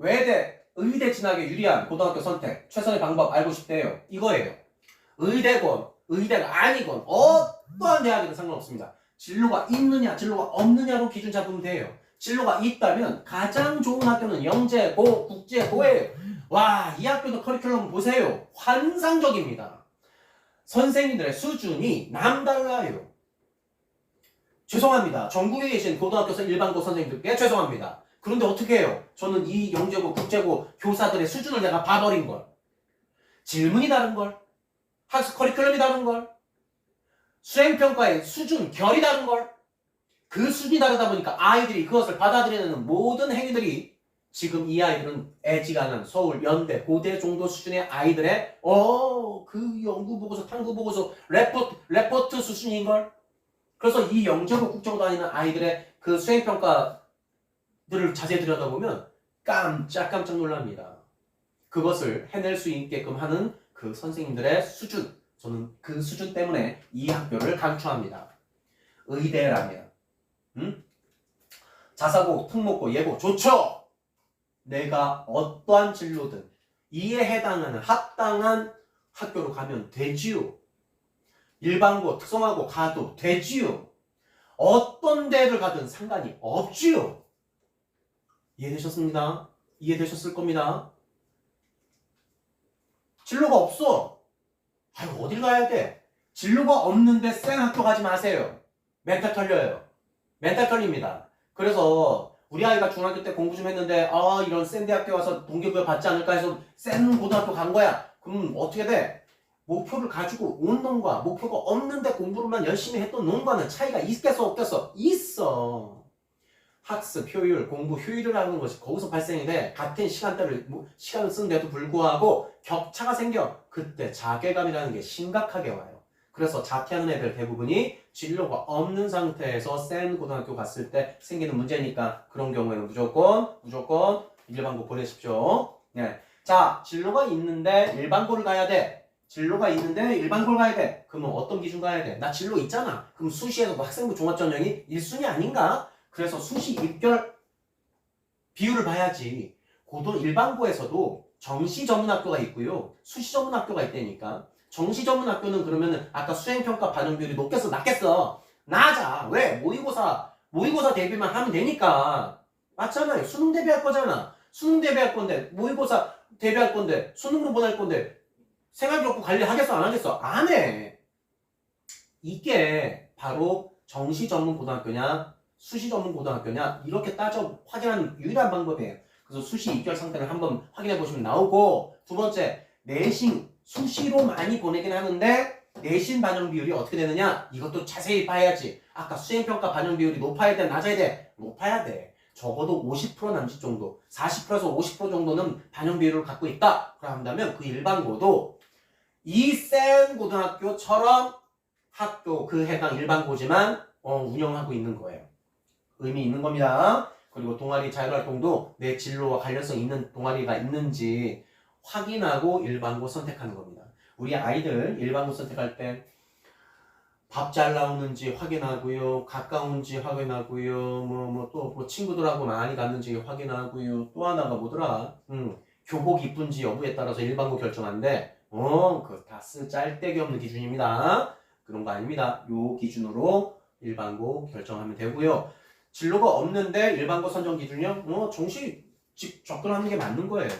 외대, 의대 진학에 유리한 고등학교 선택 최선의 방법 알고 싶대요. 이거예요. 의대건 의대가 아니건 어떠한 대학이든 상관없습니다. 진로가 있느냐 진로가 없느냐로 기준 잡으면 돼요. 진로가 있다면 가장 좋은 학교는 영재고 국제고예요. 와 이 학교도 커리큘럼 보세요. 환상적입니다. 선생님들의 수준이 남달라요. 죄송합니다. 전국에 계신 고등학교 일반고 선생님들께 죄송합니다. 그런데 어떻게 해요? 저는 이 영재고 국제고 교사들의 수준을 내가 봐버린 걸. 질문이 다른 걸. 학습 커리큘럼이 다른 걸. 수행평가의 수준, 결이 다른 걸. 그 수준이 다르다 보니까 아이들이 그것을 받아들이는 모든 행위들이 지금 이 아이들은 애지간한 서울, 연대, 고대 정도 수준의 아이들의 어, 그 연구 보고서, 탐구 보고서, 레포트, 레포트 수준인 걸. 그래서 이 영재고 국제고 다니는 아이들의 그 수행 평가 들을 자세히 들여다보면 깜짝깜짝 놀랍니다. 그것을 해낼 수 있게끔 하는 그 선생님들의 수준. 저는 그 수준 때문에 이 학교를 강추합니다. 의대라면, 음? 자사고, 특목고, 예고 좋죠. 내가 어떠한 진로든 이에 해당하는 합당한 학교로 가면 되지요. 일반고, 특성화고 가도 되지요. 어떤 데를 가든 상관이 없지요. 이해되셨습니다? 이해되셨을 겁니다. 진로가 없어. 아유, 어딜 가야 돼? 진로가 없는데 쌩 학교 가지 마세요. 멘탈 털려요. 멘탈 털립니다. 그래서 우리 아이가 중학교 때 공부 좀 했는데 아 이런 센 대학교 와서 동기부여 받지 않을까 해서 센 고등학교 간 거야. 그럼 어떻게 돼? 목표를 가지고 온 놈과 목표가 없는데 공부를만 열심히 했던 놈과는 차이가 있겠어 없겠어? 있어. 학습 효율, 공부 효율이라는 것이 거기서 발생이 돼. 같은 시간대를 뭐, 시간을 쓰는데도 불구하고 격차가 생겨. 그때 자괴감이라는 게 심각하게 와요. 그래서 자퇴하는 애들 대부분이 진로가 없는 상태에서 센 고등학교 갔을 때 생기는 문제니까 그런 경우에는 무조건 무조건 일반고 보내십시오. 네. 자, 진로가 있는데 일반고를 가야 돼. 진로가 있는데 일반고를 가야 돼. 그러면 어떤 기준 가야 돼? 나 진로 있잖아. 그럼 수시에서 뭐 학생부 종합전형이 1순위 아닌가? 그래서 수시 입결 비율을 봐야지. 고등 일반고에서도 정시 전문 학교가 있고요. 수시 전문 학교가 있다니까. 정시 전문 학교는 그러면은 아까 수행평가 반영 비율이 높겠어 낮겠어? 낮아. 왜? 모의고사 모의고사 대비만 하면 되니까. 맞잖아요 수능 대비할 거잖아. 수능 대비할 건데 모의고사 대비할 건데 수능으로 보낼 건데 생활기록부 관리하겠어 안 하겠어? 안 해. 이게 바로 정시 전문 고등학교냐 수시 전문 고등학교냐? 이렇게 따져 확인하는 유일한 방법이에요. 그래서 수시 입결 상태를 한번 확인해 보시면 나오고 두 번째 내신 수시로 많이 보내긴 하는데 내신 반영 비율이 어떻게 되느냐? 이것도 자세히 봐야지. 아까 수행평가 반영 비율이 높아야 돼 낮아야 돼? 높아야 돼. 적어도 50% 남짓 정도 40%에서 50% 정도는 반영 비율을 갖고 있다. 그런다면 그 일반고도 이 센 고등학교처럼 학교 그 해당 일반고지만 어, 운영하고 있는 거예요 의미 있는 겁니다 그리고 동아리 자율활동도 내 진로와 관련성 있는 동아리가 있는지 확인하고 일반고 선택하는 겁니다. 우리 아이들 일반고 선택할 때 밥 잘 나오는지 확인하고요. 가까운지 확인하고요. 뭐 뭐 또뭐 친구들하고 많이 갔는지 확인하고요. 또 하나가 뭐더라? 음, 교복 이쁜지 여부에 따라서 일반고 결정한데 어, 그다쓸 짤데기 없는 기준입니다. 그런 거 아닙니다. 요 기준으로 일반고 결정하면 되고요. 진로가 없는데 일반고 선정 기준이요? 어, 정시 집 접근하는 게 맞는 거예요.